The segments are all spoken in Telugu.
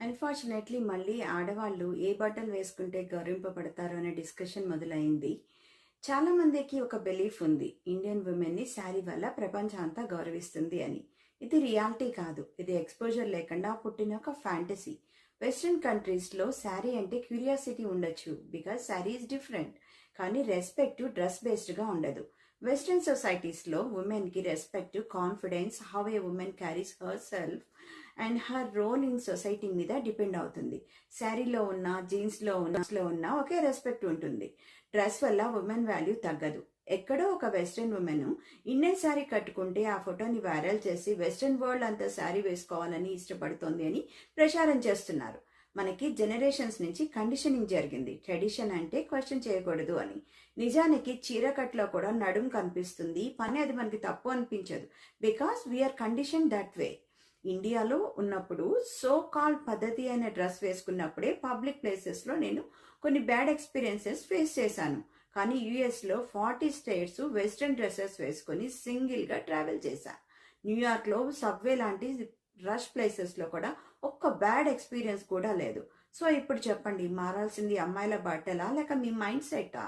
అన్ఫార్చునేట్లీ మళ్ళీ ఆడవాళ్ళు ఏ బట్టలు వేసుకుంటే గౌరవింపబడతారు అనే డిస్కషన్ మొదలైంది. చాలా మందికి ఒక బిలీఫ్ ఉంది. ఇండియన్ ఉమెన్ని శారీ వల్ల ప్రపంచం అంతా గౌరవిస్తుంది అని. ఇది రియాలిటీ కాదు. ఇది ఎక్స్పోజర్ లేకుండా పుట్టిన ఒక ఫ్యాంటసీ వెస్ట్రన్ కంట్రీస్లో శారీ అంటే క్యూరియాసిటీ ఉండొచ్చు. బికాస్ శారీ ఇస్ డిఫరెంట్ కానీ రెస్పెక్ట్ డ్రెస్ బేస్డ్గా ఉండదు. వెస్ట్రన్ సొసైటీస్లో ఉమెన్కి respect confidence how a women carries her self and her role in society మీద డిపెండ్ అవుతుంది. శారీలో ఉన్న జీన్స్లో ఉన్న లో ఉన్న ఒకే రెస్పెక్ట్ ఉంటుంది. డ్రెస్ వల్ల ఉమెన్ వాల్యూ తగ్గదు. ఎక్కడో ఒక వెస్ట్రన్ ఉమెన్ ఇండియన్ శారీ కట్టుకుంటే ఆ ఫోటోని వైరల్ చేసి వెస్ట్రన్ వరల్డ్ అంతా శారీ వేసుకోవాలని ఇష్టపడుతోంది అని ప్రచారం చేస్తున్నారు. మనకి జనరేషన్స్ నుంచి కండిషనింగ్ జరిగింది. ట్రెడిషన్ అంటే క్వశ్చన్ చేయకూడదు అని. నిజానికి చీరకట్లో కూడా నడుం కనిపిస్తుంది. పని అది మనకి తప్పు అనిపించదు. Because we're condition that way ఇండియాలో ఉన్నప్పుడు సో కాల్ పద్ధతి అయిన డ్రెస్ వేసుకున్నప్పుడే పబ్లిక్ ప్లేసెస్లో నేను కొన్ని బ్యాడ్ ఎక్స్పీరియన్సెస్ ఫేస్ చేశాను. కానీ యుఎస్లో ఫార్టీ స్టేట్స్ వెస్ట్రన్ డ్రెస్సెస్ వేసుకొని సింగిల్గా ట్రావెల్ చేశాను న్యూయార్క్లో సబ్వే లాంటి రష్ ప్లేసెస్లో కూడా ఒక్క బ్యాడ్ ఎక్స్పీరియన్స్ కూడా లేదు. సో ఇప్పుడు చెప్పండి మారాల్సింది అమ్మాయిల బట్టలా లేక మీ మైండ్ సెట్టా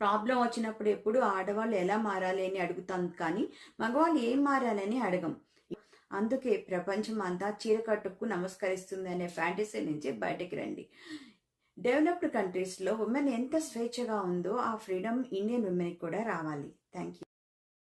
ప్రాబ్లం వచ్చినప్పుడు ఎప్పుడు ఆడవాళ్ళు ఎలా మారాలి అని అడుగుతాం కానీ మగవాళ్ళు ఏం మారాలని అడగం. అందుకే ప్రపంచం అంతా చీర కట్టుకు నమస్కరిస్తుంది అనే ఫ్యాంటసీ నుంచి బయటకు రండి. డెవలప్డ్ కంట్రీస్లో ఉమెన్ ఎంత స్వేచ్ఛగా ఉందో ఆ ఫ్రీడమ్ ఇండియన్ ఉమెన్కి కూడా రావాలి. Thank you